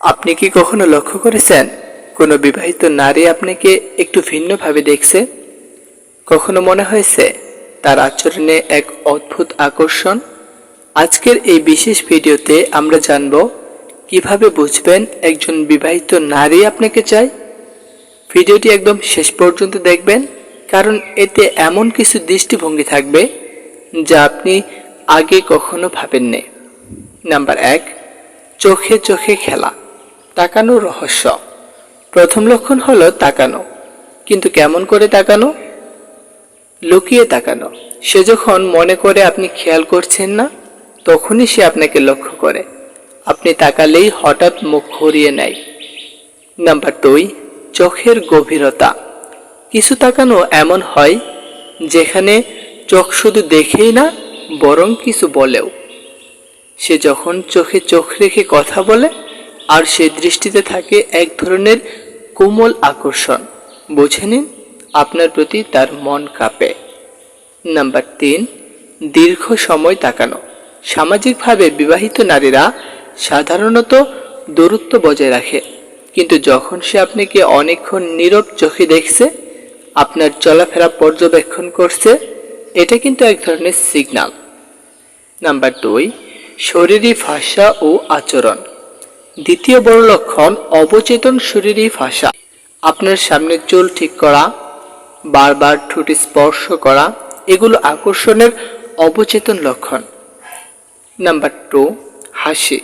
আপনি কি কখনো লক্ষ্য করেছেন, কোনো বিবাহিত নারী আপনাকে একটু ভিন্নভাবে দেখছে? কখনো মনে হয়েছে তার আচরণে এক অদ্ভুত আকর্ষণ? আজকের এই বিশেষ ভিডিওতে আমরা জানব কীভাবে বুঝবেন একজন বিবাহিত নারী আপনাকে চায়। ভিডিওটি একদম শেষ পর্যন্ত দেখবেন, কারণ এতে এমন কিছু দৃষ্টিভঙ্গি থাকবে যা আপনি আগে কখনো ভাবেননি। নাম্বার এক, চোখে চোখে খেলা। তাকানোর রহস্য। প্রথম লক্ষণ হলো তাকানো। কিন্তু কেমন করে তাকানো? লুকিয়ে তাকানো। সে যখন মনে করে আপনি খেয়াল করছেন না, তখনই সে আপনাকে লক্ষ্য করে। আপনি তাকালেই হঠাৎ মুখ ঘুরিয়ে নেয়। নাম্বার দুই, চোখের গভীরতা। কিছু তাকানো এমন হয়, যেখানে চোখ শুধু দেখেই না, বরং কিছু বলেও। সে যখন চোখে চোখ রেখে কথা বলে আর সে দৃষ্টিতে থাকে এক ধরনের কোমল আকর্ষণ। বুঝে নিন, আপনার প্রতি তার মন কাঁপে। নাম্বার তিন, দীর্ঘ সময় তাকানো। সামাজিকভাবে বিবাহিত নারীরা সাধারণত দূরত্ব বজায় রাখে। কিন্তু যখন সে আপনাকে অনেকক্ষণ নীরব চোখে দেখছে, আপনার চলাফেরা পর্যবেক্ষণ করছে, এটা কিন্তু এক ধরনের সিগনাল নাম্বার দুই, শরীরী ভাষা ও আচরণ। দ্বিতীয় বড় লক্ষণ, অবচেতন শরীরী ভাষা। আপনার সামনে চুল ঠিক করা, বারবার ঠোঁটে স্পর্শ করা, এগুলো আকর্ষণের অবচেতন লক্ষণ। নাম্বার টু, হাসি।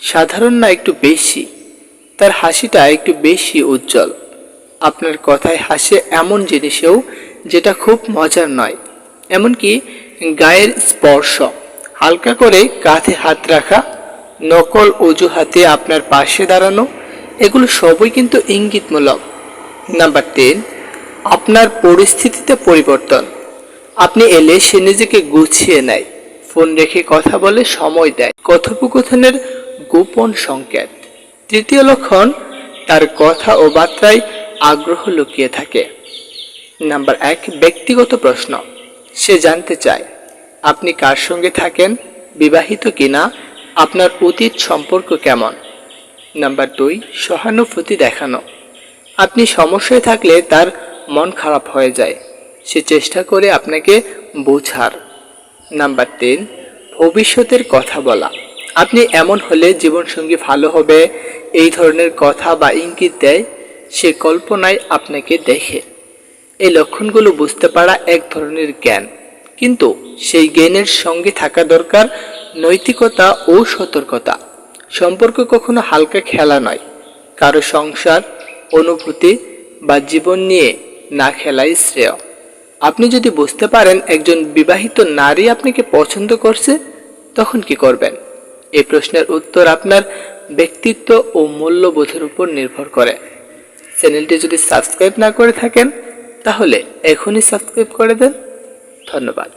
সাধারণ না একটু বেশি? তার হাসিটা একটু বেশি উজ্জ্বল। আপনার কথায় হাসে এমন জিনিসেও যেটা খুব মজার নয়। এমনকি গায়ের স্পর্শ, হালকা করে কাঁধে হাত রাখা নকল অজুহাতে আপনার পাশে দাঁড়ানো, এগুলো সবই কিন্তু ইঙ্গিতমূলক। নাম্বার টেন আপনার পরিস্থিতিতে পরিবর্তন। আপনি এলে সে নিজেকে গুছিয়ে নেয়, ফোন রেখে কথা বলে সময় দেয়। কথোপকথনের গোপন সংকেত। তৃতীয় লক্ষণ, তার কথা ও বার্তায় আগ্রহ লুকিয়ে থাকে। নাম্বার এক, ব্যক্তিগত প্রশ্ন। সে জানতে চায়, আপনি কার সঙ্গে থাকেন, বিবাহিত কিনা আপনার অতীত সম্পর্ক কেমন? নাম্বার দুই, সহানুভূতি দেখানো। আপনি সমস্যায় থাকলে তার মন খারাপ হয়ে যায়। সে চেষ্টা করে আপনাকে বোঝার। নাম্বার তিন, ভবিষ্যতের কথা বলা। আপনি এমন হলে জীবনসঙ্গী ভালো হবে, এই ধরনের কথা বা ইঙ্গিত দেয়, সে কল্পনায় আপনাকে দেখে। এই লক্ষণগুলো বুঝতে পারা এক ধরনের জ্ঞান। কিন্তু সেই জ্ঞানের সঙ্গে থাকা দরকার নৈতিকতা ও সতর্কতা। সম্পর্ক কখনো হালকা খেলা নয়। কারও সংসার, অনুভূতি বা জীবন নিয়ে না খেলাই শ্রেয়। আপনি যদি বুঝতে পারেন একজন বিবাহিত নারী আপনাকে পছন্দ করছে, তখন কি করবেন? এই প্রশ্নের উত্তর আপনার ব্যক্তিত্ব ও মূল্যবোধের উপর নির্ভর করে। চ্যানেলটি যদি সাবস্ক্রাইব না করে থাকেন, তাহলে এখনই সাবস্ক্রাইব করে দেন। ধন্যবাদ।